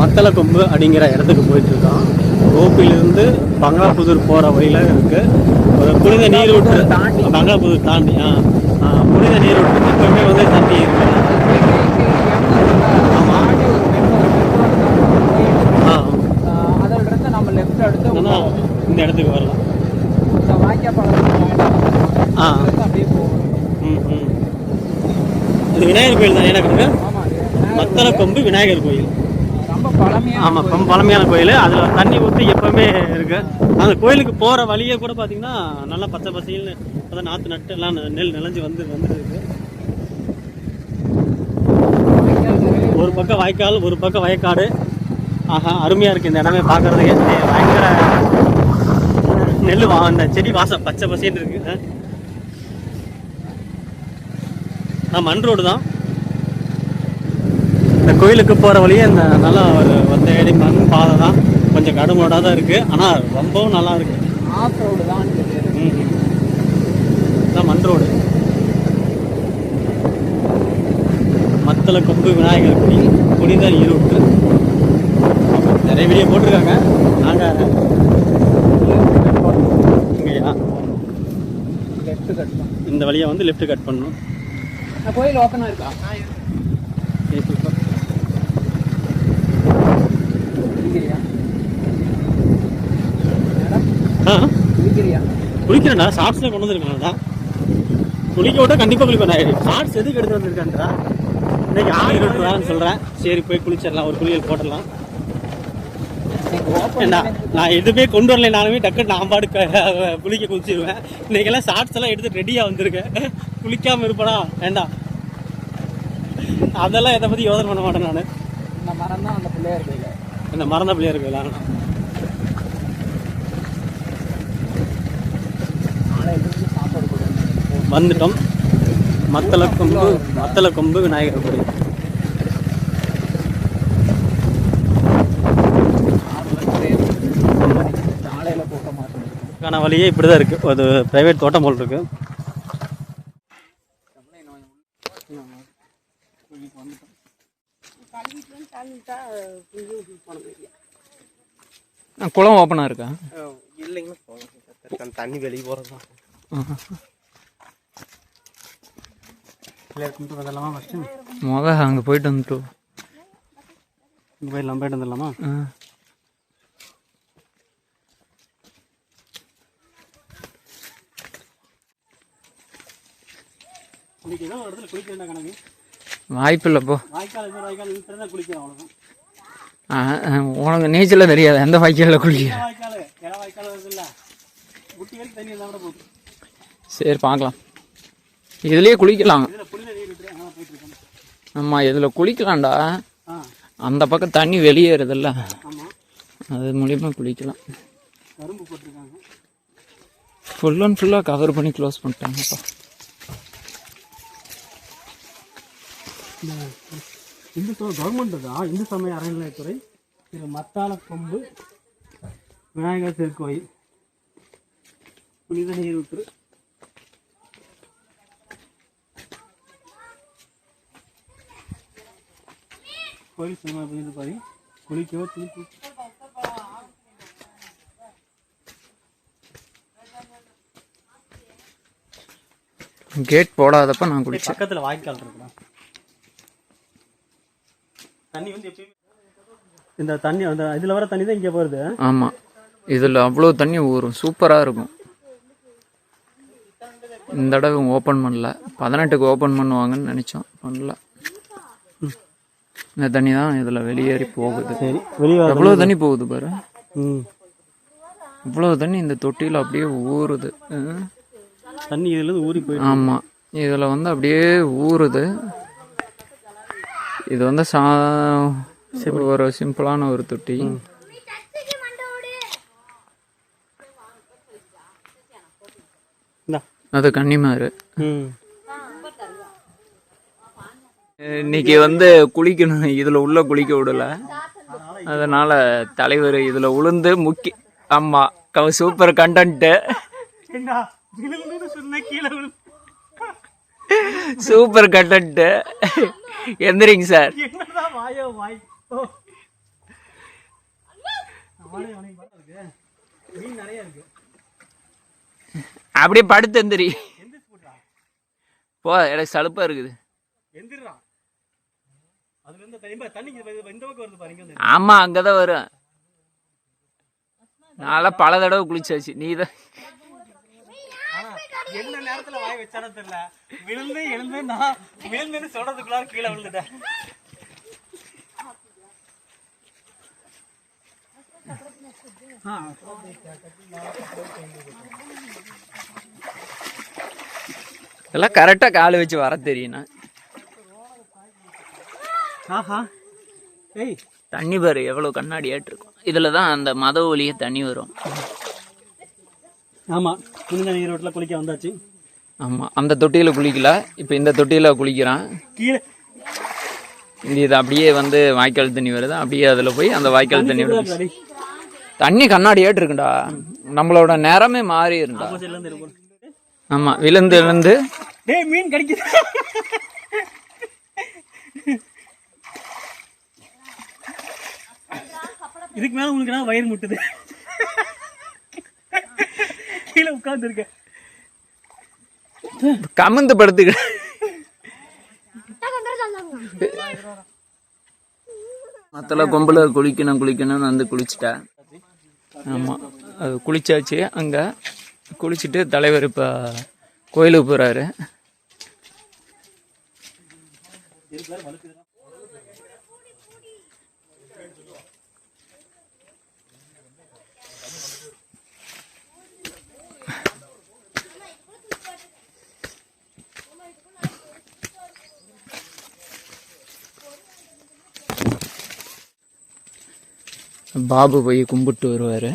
மத்தளை கொம்பு அப்படிங்கிற இடத்துக்கு போயிட்டு இருக்கோம் கோப்பிலிருந்து பங்களாபுதூர் போகிற வழியில் இருக்கு. ஒரு புனித நீரூற்று. தாண்டி. பங்களாபுதூர் தாண்டி ஆ. ஆ, புனித நீரூற்று. எப்பவுமே வந்து தண்ணி இருக்கு. ஆ. நம்ம எடுத்து இந்த இடத்துக்கு வரலாம். ஆ. ம் ம். இது விநாயகர் கோயில் தான் எனக்கு மத்தளை மத்தள கொம்பு விநாயகர் கோயில். ஆமாம் ரொம்ப பழமையான கோயில். அதில் தண்ணி ஊற்றி எப்பவுமே இருக்கு. அந்த கோயிலுக்கு போகிற வழியே கூட பார்த்தீங்கன்னா நல்லா பச்சை பசைல்னு அதான் நாற்று நட்டு எல்லாம் நெல் நிலஞ்சி வந்து வந்துருக்கு. ஒரு பக்கம் வாய்க்கால் ஒரு பக்கம் வயக்காடு. ஆஹா அருமையாக இருக்குது இந்த இடமே பார்க்குறதுக்கே பயங்கர நெல் வா அந்த செடி வாசம் பச்சை பசேன்னு இருக்கு. ஆ. நான் மண் ரோடு தான். இந்த கோயிலுக்கு போகிற வழியே இந்த நல்லா ஒரு ஒத்தையடி மண் பாதை தான் கொஞ்சம் கடுமோடாக தான் இருக்குது ஆனால் ரொம்பவும் நல்லா இருக்கு. ஆஃப் ரோடு தான் இதான் மண் ரோடு மத்தள கொம்பு விநாயகர் குடி புனித நீரூற்று நிறைய வீடியோ போட்டிருக்காங்க. நாங்கள் இங்கேயா? லெஃப்ட் கட் இந்த வழியை வந்து லெஃப்ட் கட் பண்ணணும் கோயில் ஓப்பனா இருக்கா சரி, சூப்பர் குளிக்கிறியா மேடம் ஆ குளிக்கிறியா குளிக்கிறேன்டா ஷார்ட்ஸில் கொண்டு வந்துருக்கேன்டா குளிக்க விட்டா கண்டிப்பாக குளிப்பேன். ஷார்ட்ஸ் எதுக்கு? எடுத்து வந்திருக்கேன்டா இன்னைக்கு ஆயிரம் இருபது சொல்கிறேன் சரி போய் குளிச்சிடலாம். ஒரு குளியல் போட்டுடலாம். நான் எதுவுமே கொண்டு வரலைனாலுமே டக்குன்னு நான் பாடு குளிக்க குளிச்சிருவேன். இன்னைக்கெல்லாம் ஷார்ட்ஸ் எல்லாம் எடுத்து ரெடியாக வந்திருக்கேன். குளிக்காமல் இருப்படா வேண்டாம் அதெல்லாம் எதை பற்றி யோசனை பண்ண மாட்டேன் நான். தான் அந்த பிள்ளையார் கோயில். இந்த மறந்த பிள்ளையா இருக்கலாம் வந்துட்டோம். மத்தள கொம்பு மத்தள கொம்பு விநாயகர் கோயில் இதுக்கான வழியே இப்படி தான் இருக்குது ஒரு ப்ரைவேட் தோட்டம் போல் இருக்கு. குளம் ஓப்பனா இருக்கா? இல்லைங்க தண்ணி வெளியே போகிறது தான் பிள்ளையார் கும்பிட்டு வந்துடலாமா ஃபஸ்ட்டு முத அங்கே போயிட்டு வந்துட்டு. இங்கே போய் நம்ம போயிட்டு வந்துடலாமா? கணக்கு வாய்ப்பு இல்லை போ. வாய்க்கால் ஏதோ வாய்க்கால் இழுத்து தான் குளிக்கிறோம் அவ்வளோதான் உனக்கு நீச்சல தெரியாது எந்த வாய்க்காலில் குளிக்க? சரி பார்க்கலாம். இதுலயே குளிக்கலாம் இதில் புனித நீர் விட்டு அங்கே போயிட்டு இருக்கோம் ஆமாம் இதில் குளிக்கலாம்டா. அந்த பக்கம் தண்ணி வெளியேறுதுல்ல. அது மூலியமாக குளிக்கலாம். ஃபுல் அண்ட் ஃபுல்லாக கவர் பண்ணி க்ளோஸ் பண்ணிட்டாங்கப்பா இந்து கவர்மெண்ட் தான்? இந்து சமய அறநிலையத்துறை? திரு மத்தாள கொம்பு விநாயகர் திருக்கோயில் புனித நீரூற்று கோயில் சினிமா புனித பாதி குளிக்கவோ திருப்பி கேட் போடாதப்ப நான் குளிச்சேன் பக்கத்தில் வாய்க்கால் இருக்குடா. தண்ணி வந்து எப்பயுமே இந்த தண்ணி அந்த இதில் வர தண்ணி தான் இங்கே போகிறது ஆமாம் இதில் அவ்வளோ தண்ணி ஊறும். சூப்பராக இருக்கும். இந்த தடவை ஓப்பன் பண்ணல. பதினெட்டுக்கு ஓப்பன் பண்ணுவாங்கன்னு நினச்சோம். பண்ணல. இந்த தண்ணி தான் இதில் வெளியேறி போகுது. சரி வெளியே எவ்வளோ தண்ணி போகுது பாரு? ம். இவ்வளோ தண்ணி இந்த தொட்டியில் அப்படியே ஊறுது. தண்ணி இதுலேருந்து ஊறி போயிடும் ஆமாம் இதில் வந்து அப்படியே ஊறுது. இது வந்து சா ஒரு சிம்பிளான ஒரு தொட்டி. அது கன்னிமாரு இன்னைக்கு வந்து குளிக்கணும். இதில் உள்ள குளிக்க விடல. அதனால தலைவர் இதில் உளுந்து முக்கி ஆமாம் க சூப்பர் கண்டன்ட்டு சூப்பர் கண்டன்ட்டு எந்திரிங்க சார் அப்படியே படுத்து எந்திரி. போ எனக்கு சலுப்பா இருக்குது. எந்திரா ஆமா அங்கதான் வரும். நான்லாம் பல தடவை குளிச்சாச்சு. நீ தான். என்ன நேரத்துல வாய் வச்சானோ தெரியல. விழுந்து எழுந்து நான் விழுந்துன்னு சொல்றதுக்குள்ளார கீழே விழுந்துட்டேன். இதெல்லாம் கரெக்டா கால் வச்சு வர தெரியும்ண்ணா ஆஹா. ஏய். தண்ணி பாரு எவ்வளவு கண்ணாடி இருக்கும் இதுல தான் அந்த மத ஒளிய தண்ணி வரும். ஆமா புனித நீரோட்டில் குளிக்க வந்தாச்சு. ஆமா அந்த தொட்டியில குளிக்கல. இப்ப இந்த தொட்டியில குளிக்கிறான். கீழே. இது அப்படியே வந்து வாய்க்கால் தண்ணி வருது. அப்படியே அதுல போய் அந்த வாய்க்கால் தண்ணி அடி தண்ணி கண்ணாடி இருக்குண்டா நம்மளோட நேரமே மாறி இருந்தா ஆப்போசிட்ல இருந்து இருக்கும் ஆமா விழுந்து விழுந்து. மீன் கடிக்குது. இதுக்கு மேல உங்களுக்கு என்ன வயிறு முட்டுது. கீழே உட்கார்ந்து இருக்க கமந்து படுத்துக்க. மத்தல கொம்புல குளிக்கணும் குளிக்கணும்னு வந்து குளிச்சுட்டா. ஆமா. அது குளிச்சாச்சு. அங்க குளிச்சுட்டு தலைவர் இப்ப கோயிலுக்கு போறாரு. பாபு போய் கும்பிட்டு வருவார்.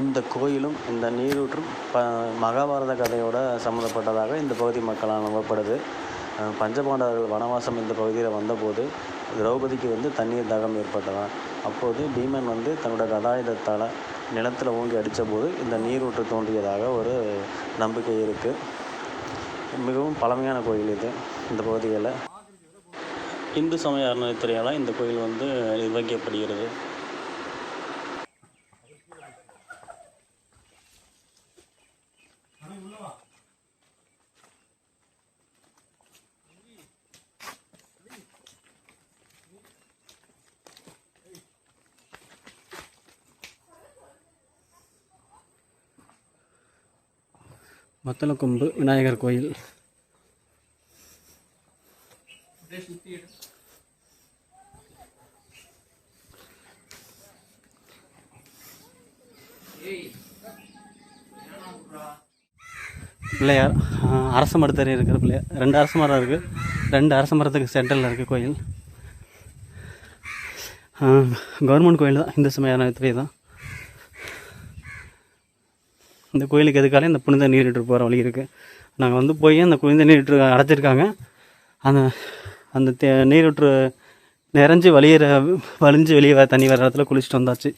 இந்த கோயிலும் இந்த நீரூற்றும் ப மகாபாரத கதையோட சம்மந்தப்பட்டதாக இந்த பகுதி மக்களால் நம்பப்படுது. பஞ்சபாண்டவர்கள் வனவாசம் இந்த பகுதியில் வந்தபோது திரௌபதிக்கு வந்து தண்ணீர் தாகம் ஏற்பட்டதாம் அப்போது பீமன் வந்து தன்னோட கதாயுதத்தால் நிலத்தில் ஓங்கி அடித்தபோது இந்த நீரூற்று தோன்றியதாக ஒரு நம்பிக்கை இருக்குது மிகவும் பழமையான கோயில் இது இந்த பகுதிகளில். இந்து சமய அறநிலைத்துறையால் இந்த கோயில் வந்து நிர்வகிக்கப்படுகிறது. மத்தளக்கொம்பு விநாயகர் கோயில். பிள்ளையார் அரச மரத்தறி இருக்கிற பிள்ளையார். ரெண்டு அரச மரம் இருக்குது ரெண்டு அரச மரத்துக்கு சென்டரில் இருக்குது கோயில். கவர்மெண்ட் கோயில் தான் இந்து சமய அறநிலையத்துறை தான் இந்த கோயிலுக்கு எதுக்காலே இந்த புனித நீரிட்டு போகிற வழி இருக்குது நாங்கள் வந்து போய் அந்த புனித நீரூற்று அடைச்சிருக்காங்க. அந்த அந்த தே நீரூற்று நிறைஞ்சு வழியிற வலிஞ்சு வெளியே வர தண்ணி வர இடத்துல குளிச்சுட்டு வந்தாச்சு.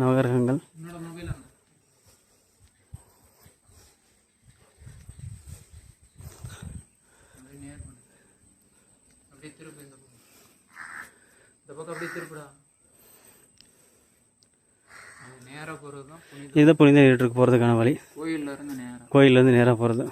நவகிரகங்கள் இந்த பக்கம் அப்படியே திருப்பிடா. நேராக போகிறது தான் இதுதான் புனித நீரூற்றுக்கு போகிறதுக்கான வழி. கோயில்ல இருந்து நேரம் கோயிலேருந்து நேராக போகிறது